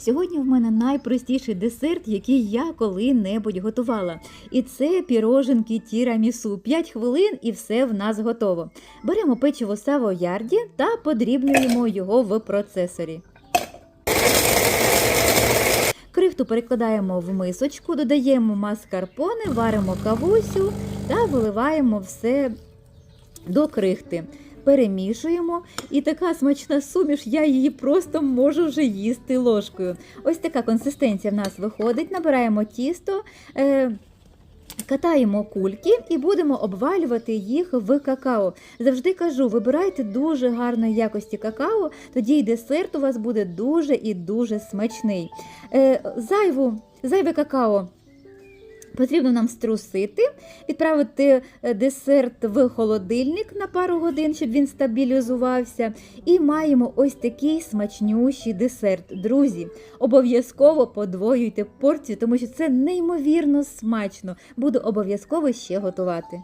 Сьогодні в мене найпростіший десерт, який я коли-небудь готувала. І це піроженки тірамісу. 5 хвилин і все в нас готово. Беремо печиво савоярді та подрібнюємо його в процесорі. Крихту перекладаємо в мисочку, додаємо маскарпоне, варимо кавусю та виливаємо все до крихти. Перемішуємо, і така смачна суміш, я її просто можу вже їсти ложкою. Ось така консистенція в нас виходить. Набираємо тісто, е, катаємо кульки і будемо обвалювати їх в какао. Завжди кажу, вибирайте дуже гарної якості какао, тоді і десерт у вас буде дуже і дуже смачний. Е, зайву, зайве какао. Потрібно нам струсити, відправити е, десерт в холодильник на пару годин, щоб він стабілізувався. І маємо ось такий смачнющий десерт. Друзі, обов'язково подвоюйте порцію, тому що це неймовірно смачно. Буду обов'язково ще готувати.